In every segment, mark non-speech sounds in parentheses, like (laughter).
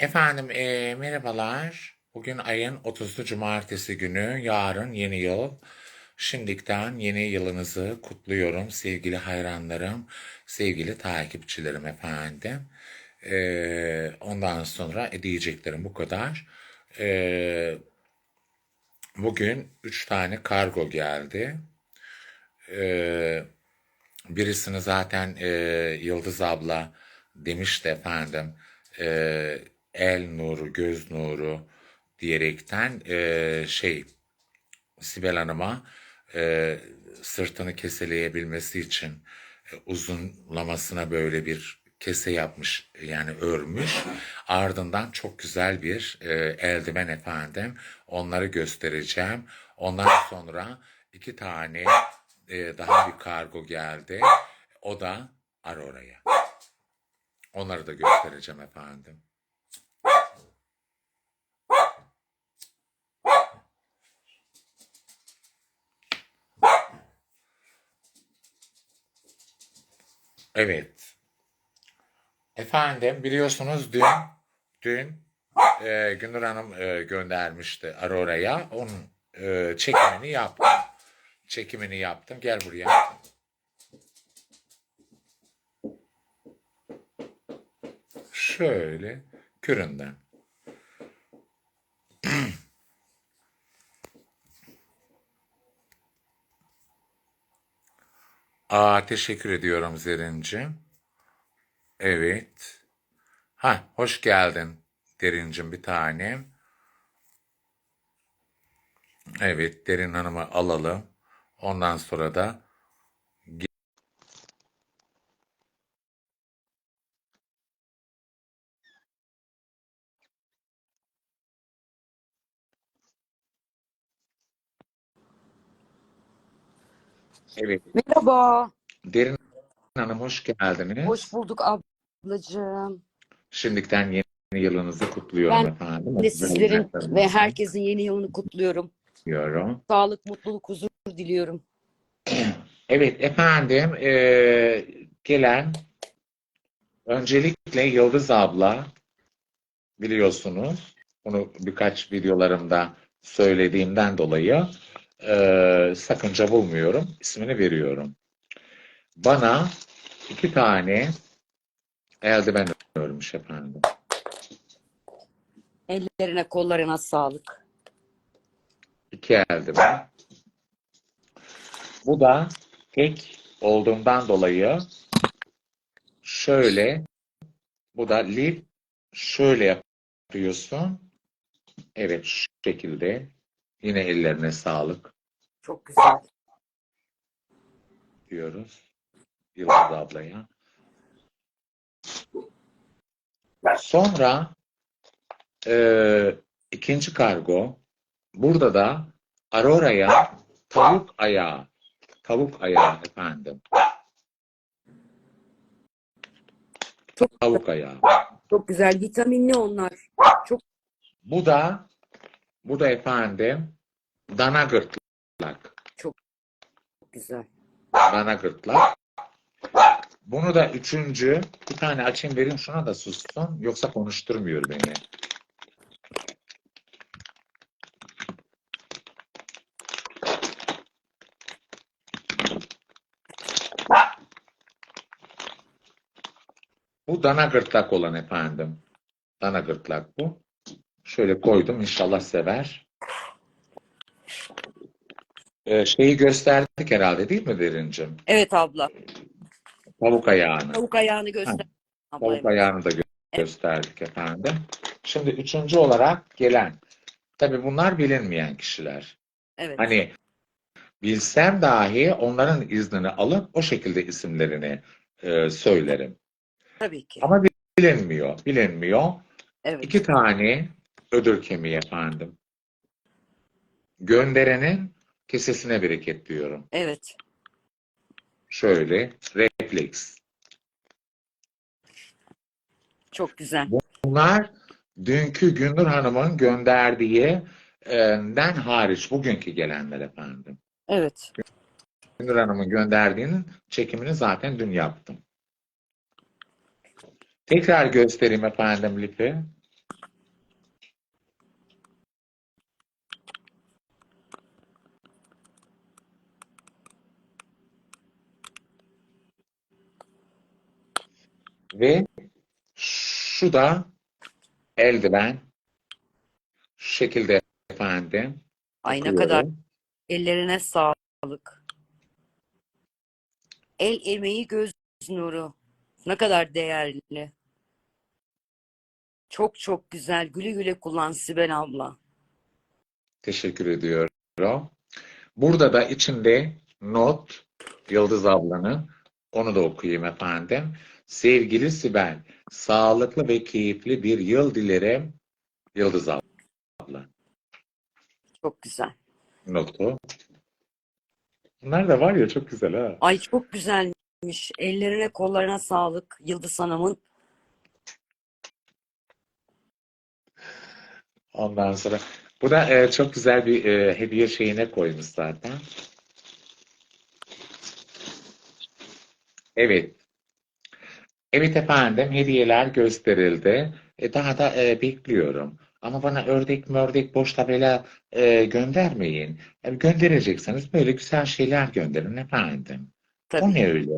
Efendim, eee, merhabalar. Bugün ayın 30'u Cumartesi günü, yarın yeni yıl. Şimdiden yeni yılınızı kutluyorum sevgili hayranlarım, sevgili takipçilerim efendim. Eee, ondan sonra e, diyeceklerim bu kadar. Eee, bugün 3 tane kargo geldi. Eee, birisini zaten eee, Yıldız abla demişti efendim. Eee, el nuru, göz nuru diyerekten eee, şey Sibel Hanım'a eee, sırtını keseleyebilmesi için e, uzunlamasına böyle bir kese yapmış yani örmüş. Ardından çok güzel bir e, eldiven efendim. Onları göstereceğim. Ondan sonra iki tane e, daha bir kargo geldi. O da Aurora'ya. Onları da göstereceğim efendim. Evet. Efendim biliyorsunuz dün dün e, Günür Hanım e, göndermişti Aurora'ya. Onun e, çekimini yaptım. Çekimini yaptım. Gel buraya. Şöyle küründen. (clears throat) Aa teşekkür ediyorum Zerincim. Evet. Ha hoş geldin Derincim bir tanem. Evet Derin Hanım'ı alalım. Ondan sonra da evet Merhaba, Derin Hanım hoş geldiniz. hoş bulduk ablacığım. Şimdiden yeni yılınızı kutluyorum Ben efendim. de sizlerin ve herkesin yeni yılını kutluyorum. diliyorum. Sağlık, mutluluk, huzur diliyorum. (clears throat) Evet efendim eee, gelen öncelikle Yıldız abla biliyorsunuz bunu birkaç videolarımda söylediğimden dolayı eee, sakınca bulmuyorum. ismini veriyorum. Bana iki tane eldiven örmüş efendim. Ellerine, kollarına sağlık. İki eldiven. Bu da tek olduğundan dolayı şöyle bu da lif şöyle yapıyorsun. Evet şu şekilde. Yine ellerine sağlık Çok güzel. diyoruz. Yıldız ablaya. Sonra eee, ikinci kargo. Burada da Aurora'ya tavuk ayağı. Tavuk ayağı efendim. Çok, Tavuk ayağı. çok güzel. Vitaminli onlar. Çok Bu da bu da efendim dana gırtlak. güzel. Dana gırtlak. Bunu da üçüncü bir tane açayım vereyim şuna da sussun. Yoksa konuşturmuyor beni. Bu dana gırtlak olan efendim. Dana gırtlak bu. Şöyle koydum inşallah sever. Ee, şeyi gösterdik herhalde değil mi Derincim? Evet abla. Tavuk ayağını. Tavuk ayağını göster. Abla, Tavuk evet. ayağını da gö- gösterdik efendim. Şimdi üçüncü olarak gelen. Tabii bunlar bilinmeyen kişiler. Evet. Hani bilsem dahi onların iznini alıp o şekilde isimlerini e, söylerim. Tabii ki. Ama bilinmiyor. Bilinmiyor. Evet. İki tane ödül kemiği efendim. Gönderenin kesesine bereket diyorum. Evet. Şöyle refleks. Çok güzel. Bunlar dünkü Gündür Hanım'ın gönderdiği e, den hariç bugünkü gelenler efendim. Evet. Gündür Hanım'ın gönderdiğinin çekimini zaten dün yaptım. Tekrar göstereyim efendim lipi. Ve şu da eldiven. Şu şekilde efendim. Ay ne kadar ellerine sağlık. El emeği göz nuru. Ne kadar değerli. Çok çok güzel. Güle güle kullan Sibel abla. Teşekkür ediyorum. Burada da içinde not Yıldız ablanın. Onu da okuyayım efendim. Sevgili Sibel, sağlıklı ve keyifli bir yıl dilerim. Yıldız abla. Çok güzel. Notu. Bunlar da var ya çok güzel ha. Ay çok güzelmiş. Ellerine kollarına sağlık Yıldız Hanım'ın. Ondan sonra bu da e, çok güzel bir e, hediye şeyine koymuş zaten. Evet. Evet efendim hediyeler gösterildi. E, daha da e, bekliyorum. Ama bana ördek mördek boş tabela e, göndermeyin. E, gönderecekseniz böyle güzel şeyler gönderin efendim. O Tabii. ne öyle?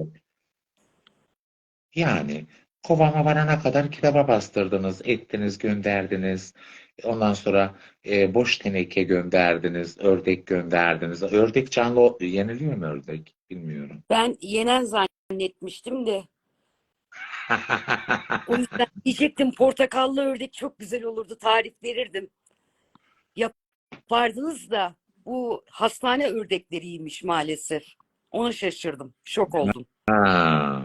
Yani kovama varana kadar kitaba bastırdınız, ettiniz, gönderdiniz. Ondan sonra e, boş teneke gönderdiniz, ördek gönderdiniz. Ördek canlı yeniliyor mu ördek? Bilmiyorum. Ben yenen zannetmiştim de. O yüzden diyecektim portakallı ördek çok güzel olurdu. Tarif verirdim. Yapardınız da bu hastane ördekleriymiş maalesef. Ona şaşırdım. Şok oldum. Ha.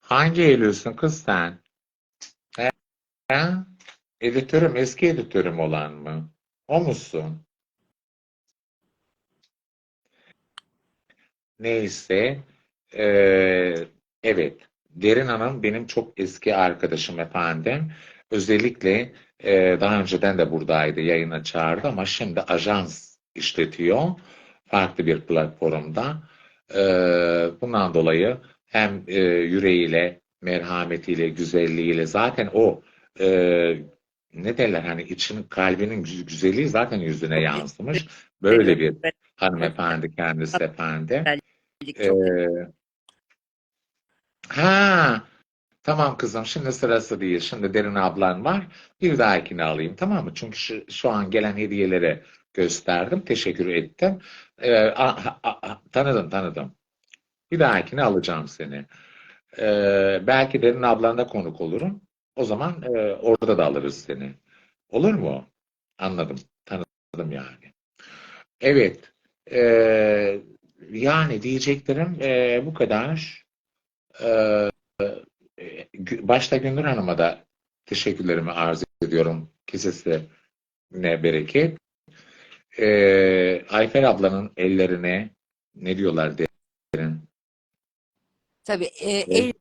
Hangi Eylül'sün kız sen? He? He? Editörüm, eski editörüm olan mı? O musun? Neyse. Ee, evet. Derin Hanım benim çok eski arkadaşım efendim. Özellikle e, daha önceden de buradaydı, yayına çağırdı ama şimdi ajans işletiyor. Farklı bir platformda. Ee, bundan dolayı hem e, yüreğiyle, merhametiyle, güzelliğiyle zaten o e, ne derler hani için kalbinin gü- güzelliği zaten yüzüne yansımış. Böyle bir hanımefendi kendisi efendim. Çok Ee, ha tamam kızım şimdi sırası değil. Şimdi Derin ablan var. Bir dahakini alayım tamam mı? Çünkü şu, şu an gelen hediyeleri gösterdim. Teşekkür ettim. Ee, a- a- a- tanıdım tanıdım. Bir dahakini alacağım seni. Ee, belki Derin ablanla konuk olurum. O zaman e, orada da alırız seni. Olur mu? Anladım. Tanıdım yani. Evet. Ee, yani diyeceklerim e, bu kadar. Ee, e, başta Gündür Hanım'a da teşekkürlerimi arz ediyorum. Kesesine bereket. Ee, Ayfer ablanın ellerine ne diyorlar derin? Tabii e, el,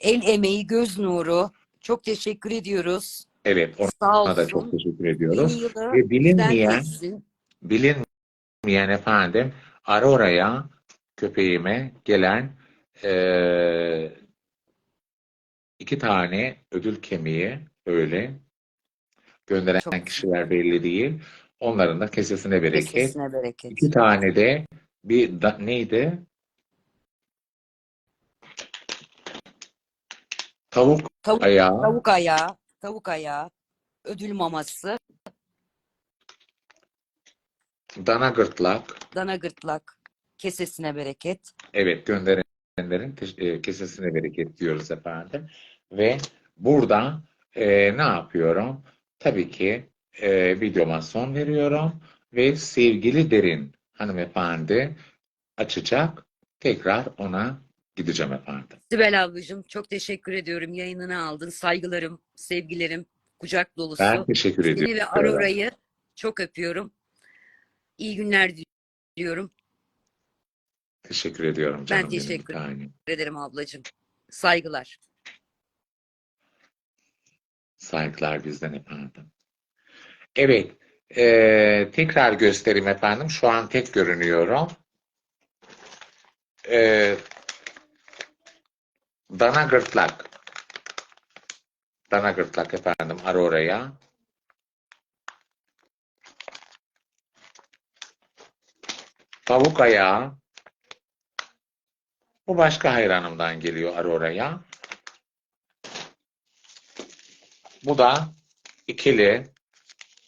el emeği göz nuru. Çok teşekkür ediyoruz. Evet, Sağ ona da çok olsun. teşekkür yılı Ve bilinmeyen, bilinmeyen efendim Aurora'ya köpeğime gelen eee, iki tane ödül kemiği öyle gönderen Çok kişiler belli değil. Onların da kesesine bereket. Kesesine bereket. İki tane de bir da- neydi? Tavuk Tavuk, ayağı, tavuk ayağı, tavuk ayağı, ödül maması, dana gırtlak. dana gırtlak, kesesine bereket. Evet gönderenlerin teş- e, kesesine bereket diyoruz efendim. Ve burada e, ne yapıyorum? Tabii ki e, videoma son veriyorum ve sevgili Derin hanımefendi açacak. Tekrar ona gideceğim efendim. Sibel ablacığım çok teşekkür ediyorum. Yayınını aldın. Saygılarım, sevgilerim, kucak dolusu. Ben teşekkür Seni ediyorum. ve Aurora'yı çok öpüyorum. İyi günler diliyorum. Teşekkür ediyorum canım benim bir teşekkür tanem. ederim ablacığım. Saygılar. Saygılar bizden efendim. Evet, e, tekrar göstereyim efendim. Şu an tek görünüyorum. E, dana gırtlak. Dana gırtlak efendim Aurora'ya. Tavuk ayağı. Bu başka hayranımdan geliyor Aurora'ya. Bu da ikili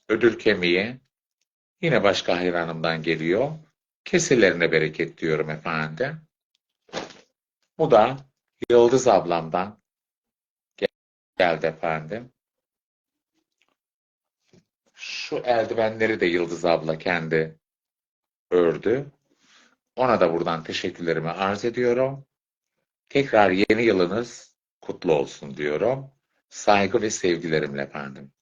ödül kemiği. Yine başka hayranımdan geliyor. Kesirlerine bereket diyorum efendim. Bu da Yıldız ablamdan gel- geldi efendim. Şu eldivenleri de Yıldız abla kendi ördü. Ona da buradan teşekkürlerimi arz ediyorum. Tekrar yeni yılınız kutlu olsun diyorum. Saygı ve sevgilerimle efendim.